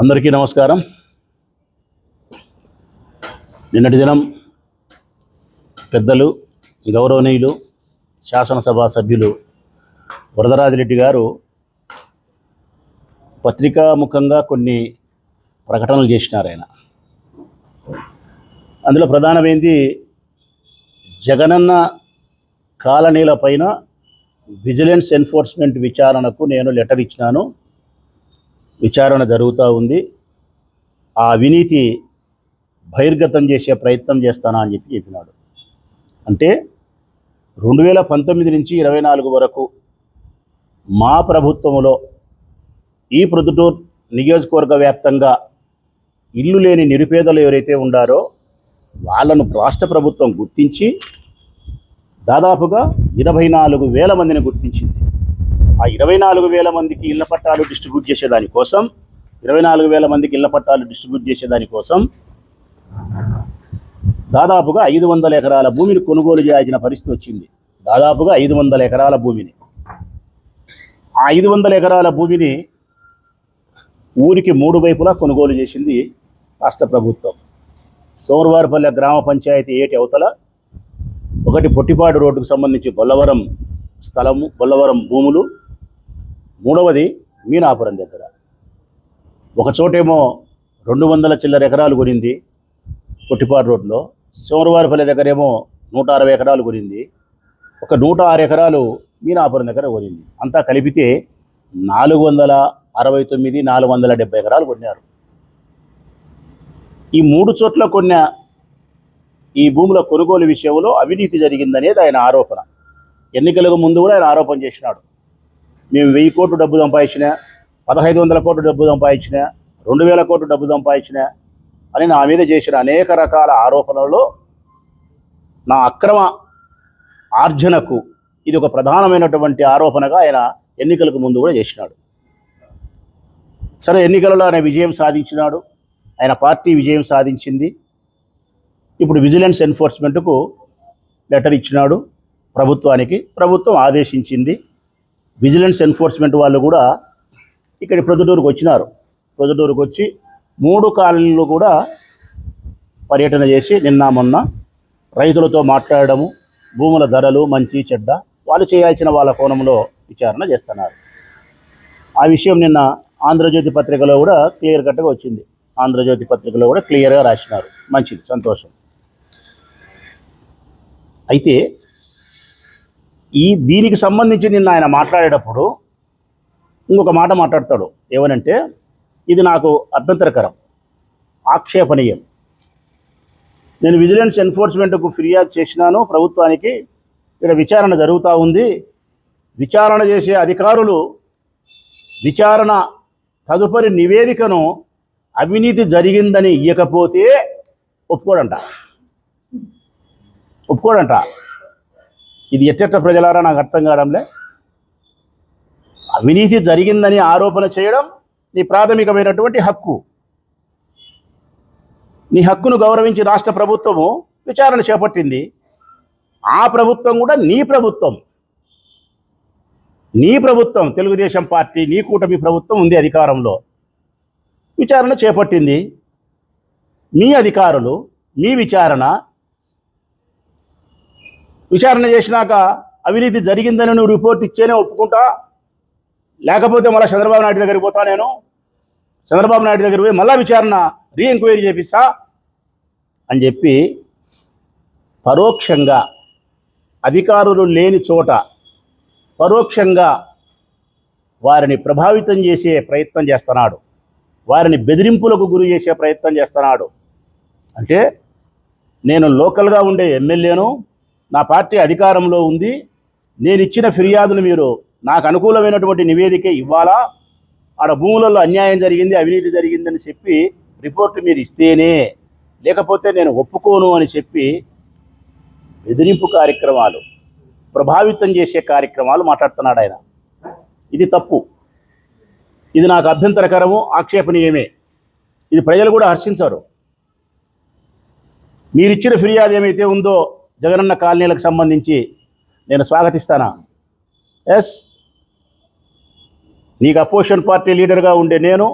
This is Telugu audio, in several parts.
అందరికీ నమస్కారం. నిన్నటి దినం పెద్దలు గౌరవనీయులు శాసనసభ సభ్యులు వరదరాజిరెడ్డి గారు పత్రికాముఖంగా కొన్ని ప్రకటనలు చేసినారు ఆయన. అందులో ప్రధానమైంది జగనన్న కాలనీల పైన విజిలెన్స్ ఎన్ఫోర్స్మెంట్ విచారణకు నేను లెటర్ ఇచ్చినాను. విచారణ జరుగుతూ ఉంది. ఆ అవినీతి బహిర్గతం చేసే ప్రయత్నం చేస్తానా అని చెప్పి చెప్పినాడు. అంటే రెండు వేల పంతొమ్మిది నుంచి ఇరవై నాలుగు వరకు మా ప్రభుత్వంలో ఈ ప్రొద్దుటూరు నియోజకవర్గ వ్యాప్తంగా ఇల్లు లేని నిరుపేదలు ఎవరైతే ఉండారో వాళ్ళను రాష్ట్ర ప్రభుత్వం గుర్తించి దాదాపుగా ఇరవై నాలుగు వేల మందిని గుర్తించింది. ఆ ఇరవై నాలుగు వేల మందికి ఇళ్ళ పట్టాలు డిస్ట్రిబ్యూట్ చేసేదానికోసం ఇరవై నాలుగు వేల మందికి ఇళ్ళ పట్టాలు డిస్ట్రిబ్యూట్ చేసేదానికోసం దాదాపుగా ఐదు వందల ఎకరాల భూమిని కొనుగోలు చేయాల్సిన పరిస్థితి వచ్చింది. దాదాపుగా ఐదు వందల ఎకరాల భూమిని. ఆ ఐదు వందల ఎకరాల భూమిని ఊరికి మూడు వైపులా కొనుగోలు చేసింది రాష్ట్ర ప్రభుత్వం. సోమవారపల్లె గ్రామ పంచాయతీ ఏటి అవతల ఒకటి పొట్టిపాడు రోడ్డుకు సంబంధించి బొల్లవరం స్థలము బొల్లవరం భూములు మూడవది మీనాపురం దగ్గర. ఒక చోటేమో రెండు వందల చిల్లర ఎకరాలు కొనింది పుట్టిపాటు రోడ్లో. సోమవారపల్లి దగ్గరేమో నూట అరవై ఎకరాలు కొనింది. ఒక నూట ఆరు ఎకరాలు మీనాపురం దగ్గర కొనింది. అంతా కలిపితే నాలుగు వందల అరవై తొమ్మిది నాలుగు వందల డెబ్బై ఎకరాలు కొన్నారు. ఈ మూడు చోట్ల కొన్న ఈ భూముల కొనుగోలు విషయంలో అవినీతి జరిగిందనేది ఆయన ఆరోపణ. ఎన్నికలకు ముందు కూడా ఆయన ఆరోపణ చేసినాడు. మేము వెయ్యి కోట్లు డబ్బు సంపాదించిన పదహైదు వందల కోట్లు డబ్బు సంపాదించిన రెండు వేల కోట్లు డబ్బు సంపాదించిన అని నా మీద చేసిన అనేక రకాల ఆరోపణలలో నా అక్రమ ఆర్జనకు ఇది ఒక ప్రధానమైనటువంటి ఆరోపణగా ఆయన ఎన్నికలకు ముందు కూడా చేసినాడు. సరే ఎన్నికలలో ఆయన విజయం సాధించినాడు. ఆయన పార్టీ విజయం సాధించింది. ఇప్పుడు విజిలెన్స్ ఎన్ఫోర్స్మెంట్కు లెటర్ ఇచ్చినాడు. ప్రభుత్వానికి ప్రభుత్వం ఆదేశించింది. విజిలెన్స్ ఎన్ఫోర్స్మెంట్ వాళ్ళు కూడా ఇక్కడ ప్రొద్దుటూరుకు వచ్చినారు. ప్రొద్దుటూరుకు వచ్చి మూడు కాలనీలు కూడా పర్యటన చేసి నిన్న మొన్న రైతులతో మాట్లాడడము భూముల ధరలు మంచి చెడ్డ వాళ్ళు చేయాల్సిన వాళ్ళ కోణంలో విచారణ చేస్తున్నారు. ఆ విషయం నిన్న ఆంధ్రజ్యోతి పత్రికలో కూడా క్లియర్ కట్గా వచ్చింది. ఆంధ్రజ్యోతి పత్రికలో కూడా క్లియర్గా రాసినారు. మంచిది సంతోషం. అయితే ఈ దీనికి సంబంధించి నిన్న ఆయన మాట్లాడేటప్పుడు ఇంకొక మాట మాట్లాడతాడు. ఏమనంటే ఇది నాకు అభ్యంతరకరం ఆక్షేపణీయం. నేను విజిలెన్స్ ఎన్ఫోర్స్మెంట్కు ఫిర్యాదు చేసినాను ప్రభుత్వానికి ఇక్కడ విచారణ జరుగుతూ ఉంది. విచారణ చేసే అధికారులు విచారణ తదుపరి నివేదికను అవినీతి జరిగిందని ఇయ్యకపోతే ఒప్పుకోడంట. ఒప్పుకోడంట. ఇది ఎట్టెట్ట ప్రజలారా నాకు అర్థం కావడంలే? అవినీతి జరిగిందని ఆరోపణ చేయడం నీ ప్రాథమికమైనటువంటి హక్కు. నీ హక్కును గౌరవించి రాష్ట్ర ప్రభుత్వము విచారణ చేపట్టింది. ఆ ప్రభుత్వం కూడా నీ ప్రభుత్వం. నీ ప్రభుత్వం తెలుగుదేశం పార్టీ నీ కూటమి ప్రభుత్వం ఉంది అధికారంలో. విచారణ చేపట్టింది. మీ అధికారులు మీ విచారణ విచారణ చేసినాక అవినీతి జరిగిందని నువ్వు రిపోర్ట్ ఇచ్చేనే ఒప్పుకుంటా? లేకపోతే మళ్ళీ చంద్రబాబు నాయుడు దగ్గరికి పోతా నేను? చంద్రబాబు నాయుడు దగ్గర పోయి మళ్ళీ విచారణ రీ ఎంక్వైరీ చేపిస్తా? అని చెప్పి పరోక్షంగా అధికారులు లేని చోట పరోక్షంగా వారిని ప్రభావితం చేసే ప్రయత్నం చేస్తున్నాడు. వారిని బెదిరింపులకు గురి చేసే ప్రయత్నం చేస్తున్నాడు. అంటే నేను లోకల్గా ఉండే ఎమ్మెల్యేను నా పార్టీ అధికారంలో ఉంది. నేను ఇచ్చిన ఫిర్యాదులు మీరు నాకు అనుకూలమైనటువంటి నివేదిక ఇవ్వాలా? ఆడ భూములలో అన్యాయం జరిగింది అవినీతి జరిగిందని చెప్పి రిపోర్ట్ మీరు ఇస్తేనే లేకపోతే నేను ఒప్పుకోను అని చెప్పి బెదిరింపు కార్యక్రమాలు ప్రభావితం చేసే కార్యక్రమాలు మాట్లాడుతున్నాడు ఆయన. ఇది తప్పు. ఇది నాకు అభ్యంతరకరము ఆక్షేపణీయమే. ఇది ప్రజలు కూడా హర్షించరు. మీరిచ్చిన ఫిర్యాదు ఏమైతే ఉందో జగనన్న కాలనీలకు సంబంధించి నేను స్వాగతిస్తానా? ఎస్ నీకు అపోజిషన్ పార్టీ లీడర్గా ఉండే నేను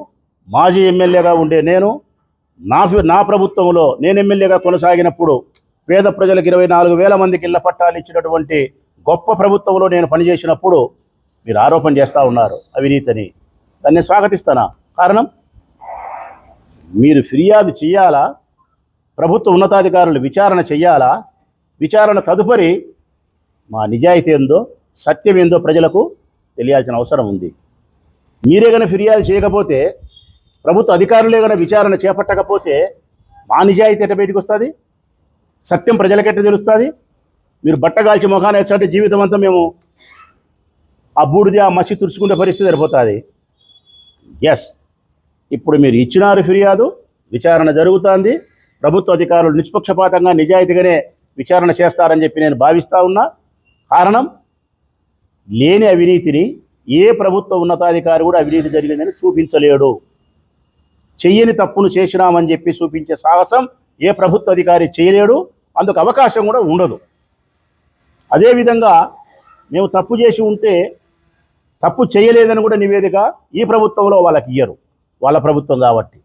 మాజీ ఎమ్మెల్యేగా ఉండే నేను నా నా ప్రభుత్వంలో నేను ఎమ్మెల్యేగా కొనసాగినప్పుడు పేద ప్రజలకు ఇరవై నాలుగు వేల మందికి ఇళ్ళ పట్టాలు ఇచ్చినటువంటి గొప్ప ప్రభుత్వంలో నేను పనిచేసినప్పుడు మీరు ఆరోపణ చేస్తూ ఉన్నారు అవినీతిని. దాన్ని స్వాగతిస్తానా? కారణం? మీరు ఫిర్యాదు చేయాలా? ప్రభుత్వ ఉన్నతాధికారులు విచారణ చేయాలా? విచారణ తదుపరి మా నిజాయితీ ఏందో సత్యం ఏందో ప్రజలకు తెలియాల్సిన అవసరం ఉంది. మీరే కనుక ఫిర్యాదు చేయకపోతే ప్రభుత్వ అధికారులే కనుక విచారణ చేపట్టకపోతే మా నిజాయితీ ఎట బయటకు వస్తుంది? సత్యం ప్రజలకెట్ట తెలుస్తుంది? మీరు బట్టగాల్చి ముఖాన్ని వేసంటే జీవితం అంతా మేము ఆ బూడిది ఆ మసి తుడుచుకునే పరిస్థితి సరిపోతుంది. ఎస్ ఇప్పుడు మీరు ఇచ్చినారు ఫిర్యాదు విచారణ జరుగుతోంది. ప్రభుత్వ అధికారులు నిష్పక్షపాతంగా నిజాయితీగానే విచారణ చేస్తారని చెప్పి నేను భావిస్తూ ఉన్నా. కారణం లేని అవినీతిని ఏ ప్రభుత్వ ఉన్నతాధికారి కూడా అవినీతి జరిగిందని చూపించలేడు. చెయ్యని తప్పును చేసినామని చెప్పి చూపించే సాహసం ఏ ప్రభుత్వ అధికారి చేయలేడు. అందుకు అవకాశం కూడా ఉండదు. అదేవిధంగా మేము తప్పు చేసి ఉంటే తప్పు చేయలేదని కూడా నివేదిక ఈ ప్రభుత్వంలో వాళ్ళకి ఇయ్యరు. వాళ్ళ ప్రభుత్వం కాబట్టి.